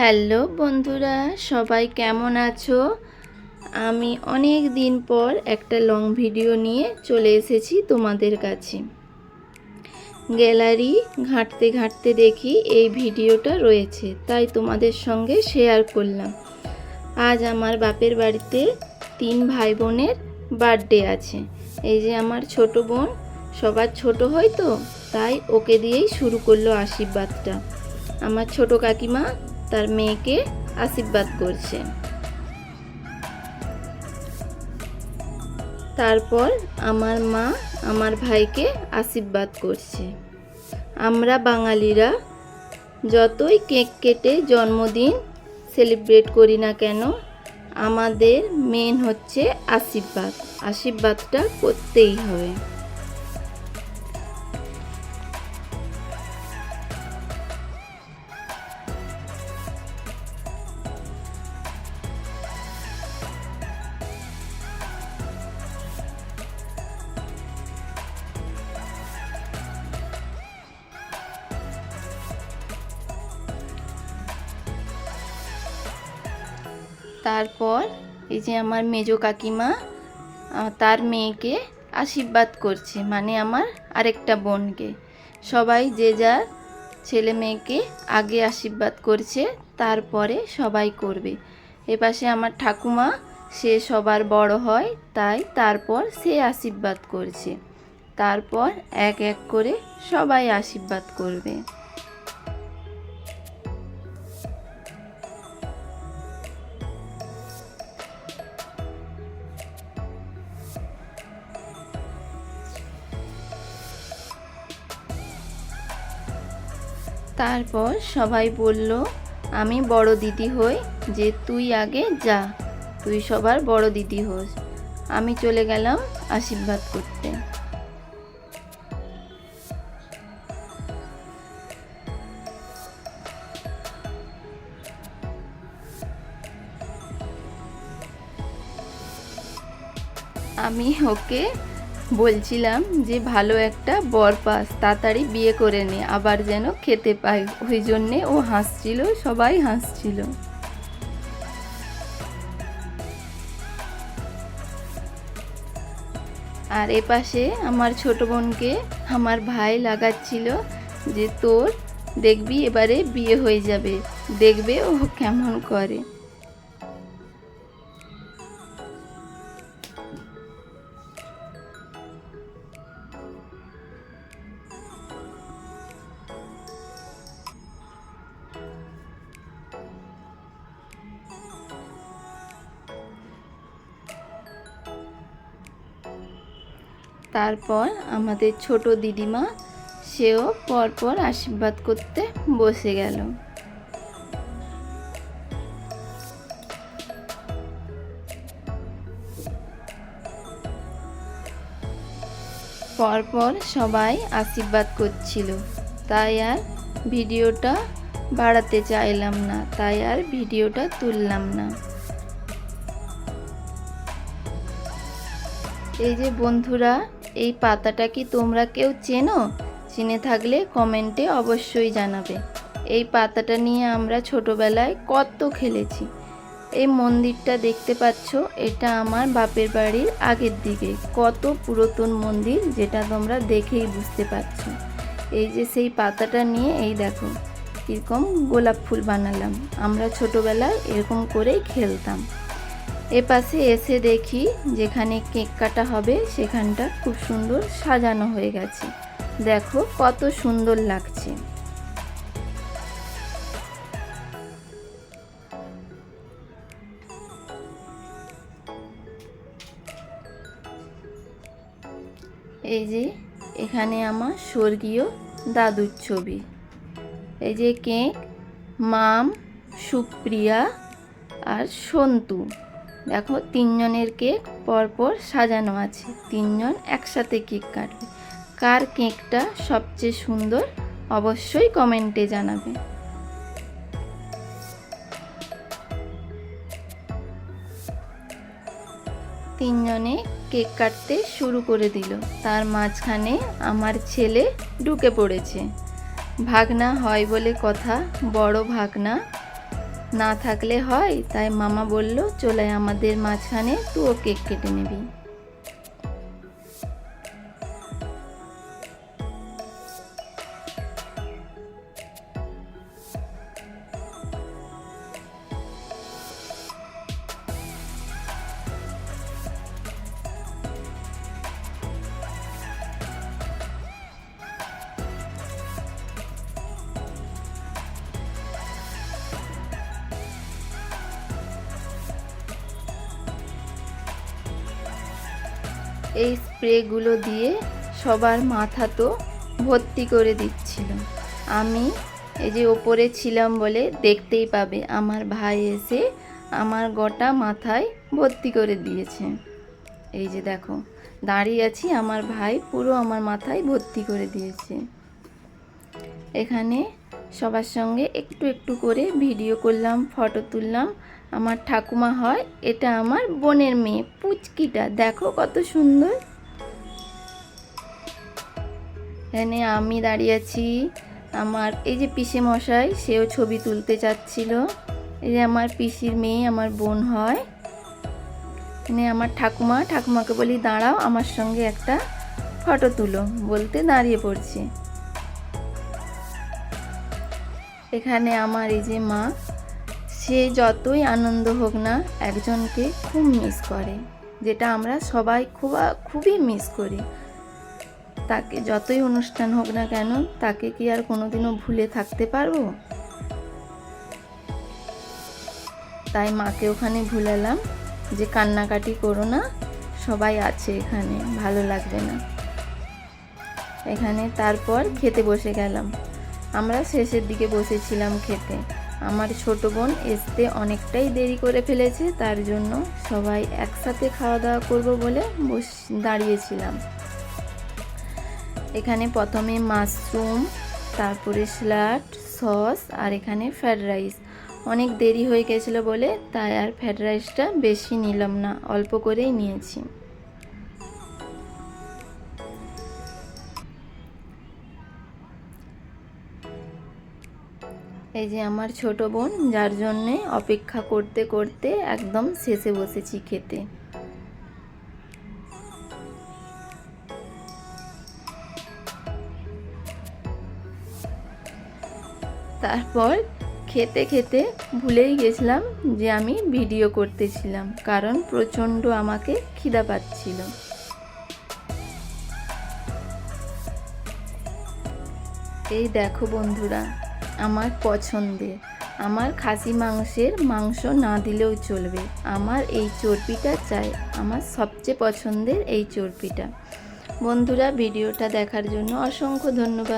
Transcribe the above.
Hello বন্ধুরা, সবাই কেমন আছো? আমি অনেক দিন পর একটা লং ভিডিও নিয়ে চলে এসেছি তোমাদের কাছে। গ্যালারি ঘাঁটতে ঘাঁটতে দেখি এই ভিডিওটা রয়েছে, তাই তোমাদের সঙ্গে শেয়ার করলাম। আজ আমার বাপের বাড়িতে তিন ভাই বোনের বার্থডে আছে। এই যে আমার ছোট বোন, সবার ছোট হয় তো, তাই ওকে দিয়েই শুরু করল আশীর্বাদটা। আমার ছোট কাকিমা তার মেয়েকে আশীর্বাদ করছে। তারপর আমার মা আমার ভাইকে আশীর্বাদ করছে। আমরা বাঙালিরা যতই কেক কেটে জন্মদিন সেলিব্রেট করি না কেন, আমাদের মেন হচ্ছে আশীর্বাদ। আশীর্বাদটা করতেই হবে। তারপর এই যে আমার মেজো কাকিমা তার মেয়েকে আশীর্বাদ করছে মানে আমার আরেকটা বোনকে। সবাই যে যার ছেলে মেয়েকে আগে আশীর্বাদ করছে, তারপরে সবাই করবে। এপাশে আমার ঠাকুমা, সে সবার বড় হয়, তাই তারপর সে আশীর্বাদ করছে। তারপর এক এক করে সবাই আশীর্বাদ করবে। তারপর সবাই বলল, আমি বড় দিদি হই, যে তুই আগে যা, তুই সবার বড় দিদি হোস। আমি চলে গেলাম আশীর্বাদ করতে। আমি ওকে বলছিলাম যে ভালো একটা বর পাস তাড়াতাড়ি বিয়ে করে নে, আবার যেন খেতে পাই। ওই জন্যে ও হাসছিল, সবাই হাসছিল। আর এপাশে আমার ছোট বোনকে আমার ভাই লাগাচ্ছিল যে, তোর দেখবি এবারে বিয়ে হয়ে যাবে, দেখবে ও কেমন করে। তারপর আমাদের ছোট দিদিমা, সেও পরপর আশীর্বাদ করতে বসে গেল। পরপর সবাই আশীর্বাদ করছিল। তাই আর ভিডিওটা বাড়াতে চাইলাম না, তাই আর ভিডিওটা তুললাম না। এই যে বন্ধুরা এই পাতাটা কি তোমরা কেউ চেনো? চিনে থাকলে কমেন্টে অবশ্যই জানাবে। এই পাতাটা নিয়ে আমরা ছোটোবেলায় কত খেলেছি। এই মন্দিরটা দেখতে পাচ্ছ, এটা আমার বাপের বাড়ির আগের দিকে। কত পুরাতন মন্দির, যেটা তোমরা দেখেই বুঝতে পারছ। এই যে সেই পাতাটা নিয়ে, এই দেখো, কীরকম গোলাপ ফুল বানালাম। আমরা ছোটোবেলায় এরকম করেই খেলতাম। এপাশে এসে দেখি যেখানে কেক কাটা হবে, সেখানটা খুব সুন্দর সাজানো হয়ে গেছে। দেখো কত সুন্দর লাগছে। এই যে এখানে আমার স্বর্গীয় দাদুর ছবি। এই যে কেক, মাম, সুপ্রিয়া আর সন্তু। দেখো, তিনজনের কেক পরপর সাজানো আছে। তিনজন একসাথে কেক কাটবে। কার কেকটা সবচেয়ে সুন্দর অবশ্যই কমেন্টে জানাবে। তিনজনে কেক কাটতে শুরু করে দিল। তার মাঝখানে আমার ছেলে ঢুকে পড়েছে। ভাগনা হয় বলে কথা, বড় ভাগনা না থাকলে হয় তাই মামা বলল চলে আমাদের মাঝখানে তুও কেক কেটে নিবি। এই স্প্রেগুলো দিয়ে সবার মাথা তো ভর্তি করে দিচ্ছিল। আমি এই যে ওপরে ছিলাম বলে দেখতেই পাবে, আমার ভাই এসে আমার গোটা মাথায় ভর্তি করে দিয়েছে। এই যে দেখো, দাঁড়িয়ে আছি, আমার ভাই পুরো আমার মাথায় ভর্তি করে দিয়েছে। এখানে সবার সঙ্গে একটু একটু করে ভিডিও করলাম, ফটো তুললাম আমার ঠাকুমা হয়, এটা আমার বোনের মেয়ে, পুচকিটা। দেখো কত সুন্দর। এখানে আমি দাঁড়িয়ে আছি, আমার এই যে পিসে মশাই, সেও ছবি তুলতে চাচ্ছিল এই যে আমার পিসির মেয়ে, আমার বোন হয়। এখানে আমার ঠাকুমা, ঠাকুমাকে বলি, দাঁড়াও, আমার সঙ্গে একটা ফটো তুলো, বলতে দাঁড়িয়ে পড়ছে। এখানে আমার এই যে মা সে যতই আনন্দ হোক না, একজনকে খুব মিস করে, যেটা আমরা সবাই খুব, খুবই মিস করি। তাকে যতই অনুষ্ঠান হোক না কেন, তাকে কি আর কোনোদিনও ভুলে থাকতে পারব? তাই মাকে ওখানে ভুলালাম যে, কান্নাকাটি করো না, সবাই আছে এখানে, ভালো লাগবে না। এখানে তারপর খেতে বসে গেলাম। আমরা শেষের দিকে বসেছিলাম খেতে। আমার ছোট বোন আসতে অনেকটাই দেরি করে ফেলেছে, তার জন্য সবাই একসাথে খাওয়া দাওয়া করব বলে বস, দাঁড়িয়েছিলাম। এখানে প্রথমে মাশরুম, তারপরে স্যালাড, সস আর এখানে ফ্রায়েড রাইস। অনেক দেরি হয়ে গেছিল বলে তাই আর ফ্রায়েড রাইসটা বেশি নিলাম না, অল্প করেই নিয়েছি। এই যে আমার ছোট বোন, যার জন্যে অপেক্ষা করতে করতে একদম শেষে বসেছি খেতে। তারপর খেতে খেতে ভুলেই গেছিলাম যে আমি ভিডিও করতেছিলাম, কারণ প্রচণ্ড আমাকে খিদা পাচ্ছিল। এই দেখো বন্ধুরা আমার পছন্দের। আমার খাসি মাংসের মাংস না দিলেও চলবে। আমার এই চর্বিটা চাই। আমার সবচেয়ে পছন্দের এই চর্বিটা। বন্ধুরা, ভিডিওটা দেখার জন্য অসংখ্য ধন্যবাদ।